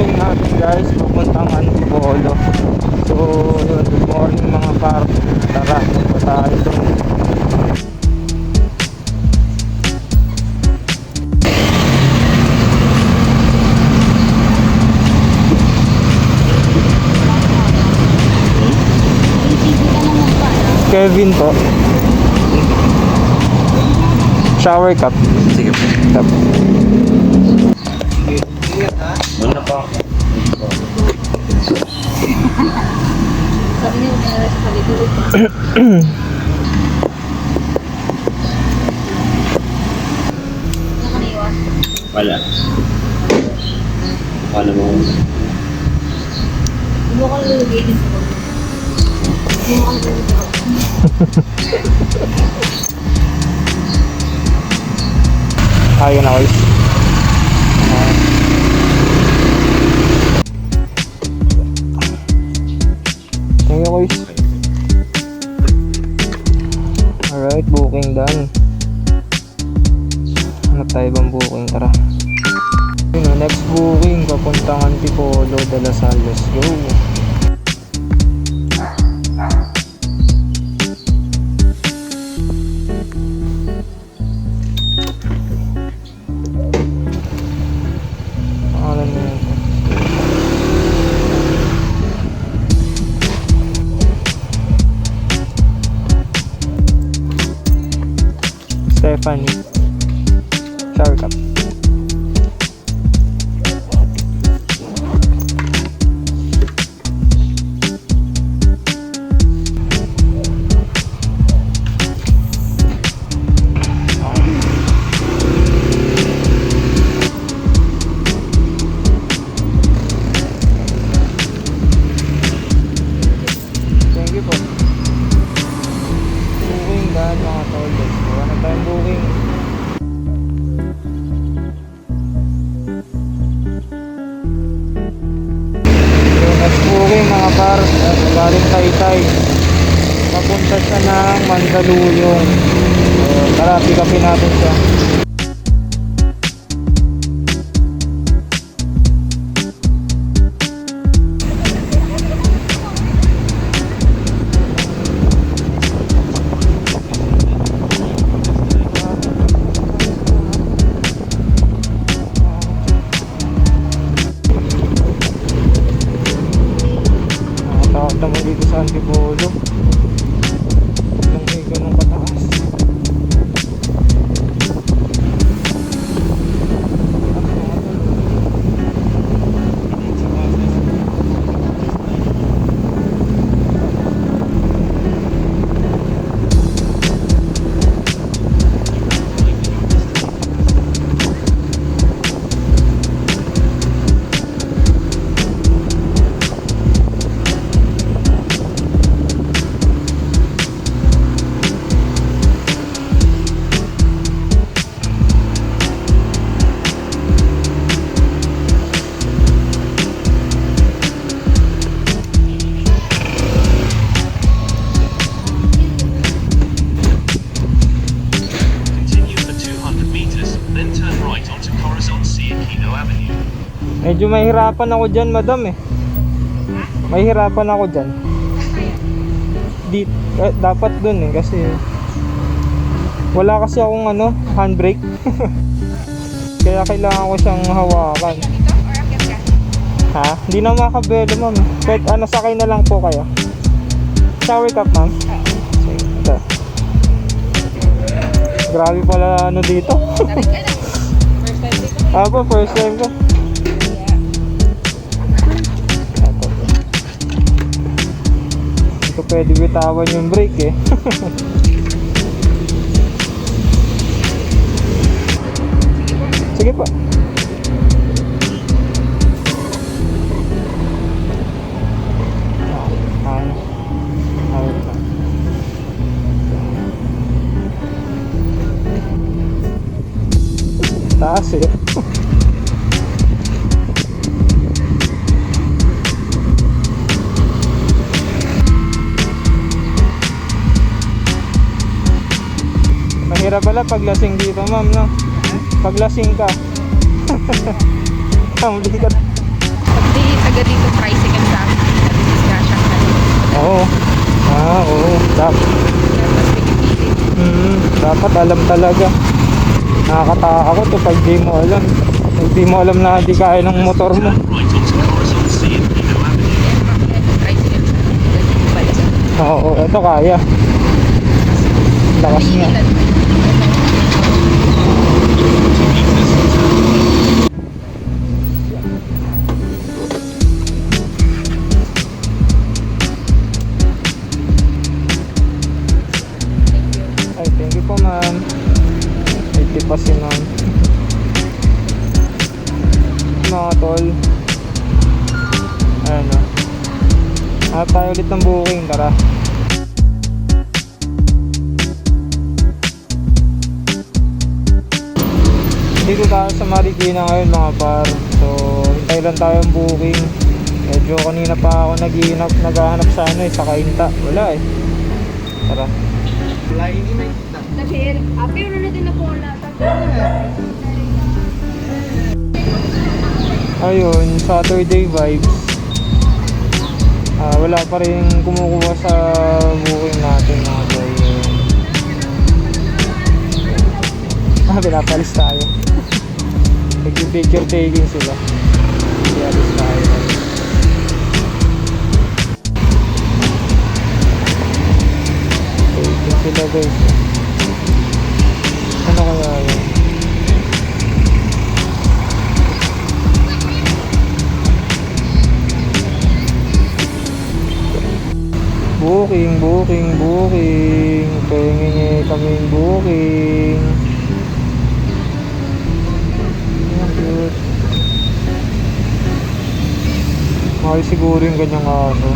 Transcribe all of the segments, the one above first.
booking natin guys. Pupuntang Antipolo so good morning mga par. Tara punta tayo doon Kevin po. Shower cup Sige cup Muna pa. Sabi niya, may rest pa dito. Nakaniwas. Wala. Paano mo? Hindi kang lulugay din sa. Hindi sa bag. ayun na guys tayo bang booking? Tara. Yun na, next booking Papuntang Antipolo de la Salle Let's go Stephanie Shower cup Taytay. Papunta siya ng Mandaluyong. So, tara, pick upin natin siya. Medyo mahirapan ako dyan, madam eh. Mahirapan ako dyan. Di, eh, dapat dun eh, kasi wala kasi akong ano, handbrake. Kaya kailangan ko siyang hawakan. Ha? Hindi na makabelo, ma'am. Kahit ano, sakay na lang po kayo. Shower cup, ma'am. Ito. Grabe pala ano dito. Ako, first time ko. Ko pwede bitawan yung brake eh. Sige pa? Taas eh. Mahirap pala paglasing dito, ma'am, no? Paglasing ka. Kamli ka. taga dito tricycle sa akin. Discussion ka. Oo. Ah, oo. Dapat, Tapos pinipili. hmm, dapat alam talaga. Nakakatakot to pag di mo alam. Pag di mo alam na di kaya ng motor mo. Oo, ito kaya. Lakas niya. Ay, thank you po ma'am. 80 pa si ma'am. Mga tol. Ano. Ah, tayo ulit ng booking, tara. Dito tayo sa Marikina ngayon mga par. So, hintay lang tayo ang booking. Medyo kanina pa ako naghihinap, naghahanap sa ano eh, sa kainta. Wala eh. Tara. Nag-share. Ape, ano na din na po wala. Ayun, Saturday vibes. Ah, wala pa rin kumukuha sa booking natin mga boy. Ah, pinapalis tayo. Nag-picture taking sila. Pinapalis tayo. Taking sila guys. Ano kaya yun? Booking, booking, booking. Pengingi kaming booking. Ang cute. Mahal siguro yung ganyang aso.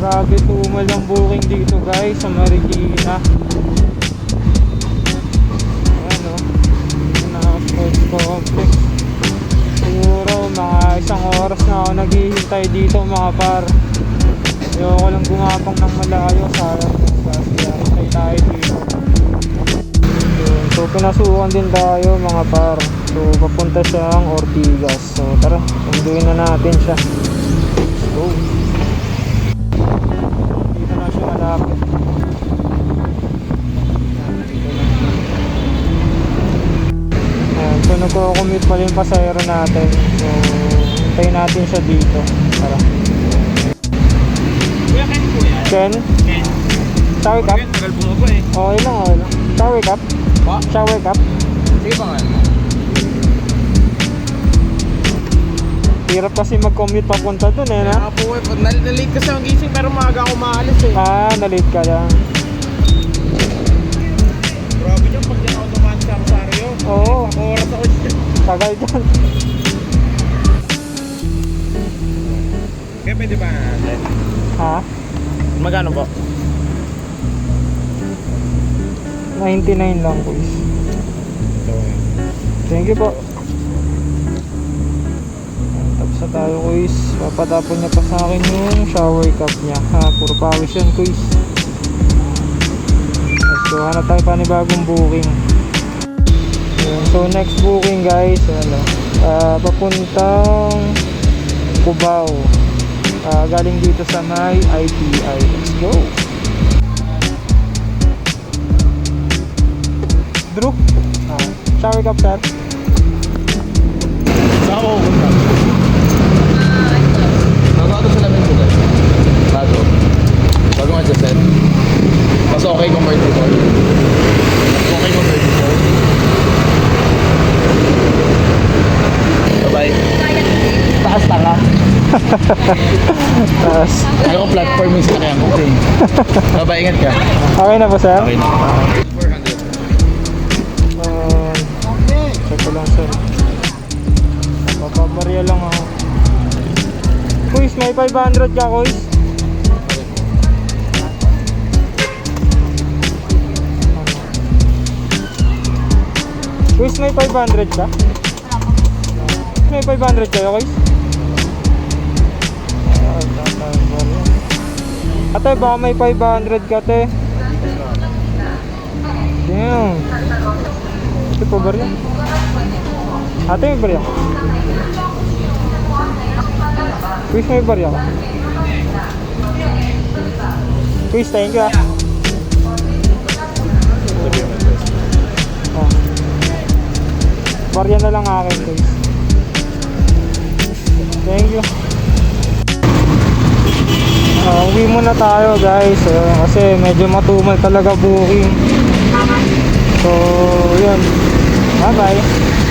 Grabe tumal ang booking dito guys sa Marikina. Ayan o. Dito na ako sports complex. Siguro mga isang oras na ako naghihintay dito mga par. Ayoko lang gumapang ng malayo. Sayang kasi tayo dito. So pinasukan din tayo mga par. So papunta siyang Ortigas. So tara, sunduin na natin siya. Let's go. Dito na siya malapit. Ayan, so nagko-commute pa yung pasahero natin. So, hintayin natin siya dito. Tara. Kuya, Ken. Ken, Ken. shower cup? tagal bumaba eh. Okay lang, okay lang. Shower cup? Pa? Shower cup? Sige pa nga. Hirap kasi mag-commute papunta dun eh, na? Kaya po eh, nal- nalate kasi ang gising pero maaga ako maalis eh. Ah, na-late ka lang. Grabe nyo, pag yan ako dumaan sa Rosario. Oo, Ako oras ako dyan. tagal dyan. Kaya pwede ba natin? Ha? Magkano po? 99 lang, boys. Thank you po. Tapos tayo, kuys. Papatapon niya pa sa akin yung shower cup niya. Ha, puro pawis yan, kuys. Let's go. Hanap tayo panibagong booking. So, next booking, guys. Ano, ah, papuntang Cubao. Ah, galing dito sa may ITI. Let's go. Drew? Ah, shower cup, sir. Saan ako pupunta? Bago sa lamin ko guys. Bago. Bago nga set. Mas okay convertible. Okay convertible. Bye-bye. Taas tanga. Tapos, Ano ko platform yung sinakyan ko. Okay. Bye-bye, ingat ka. okay na po, sir? Okay na. Lang, sir. Papabarya lang ako. Kuis, may 500 ka, Kuis? Kuis, may 500 ka? May 500 kayo, Kuis? Ate, baka may 500 ka, te. Damn. Barya. Ate, may barya. Quiz, may barya. Quiz, thank you ah. Sabi mo ito. Oh. Barya na lang akin, guys. Thank you. Ah, uwi muna tayo, guys. Eh, kasi medyo matumal talaga booking. So, yun. Bye-bye.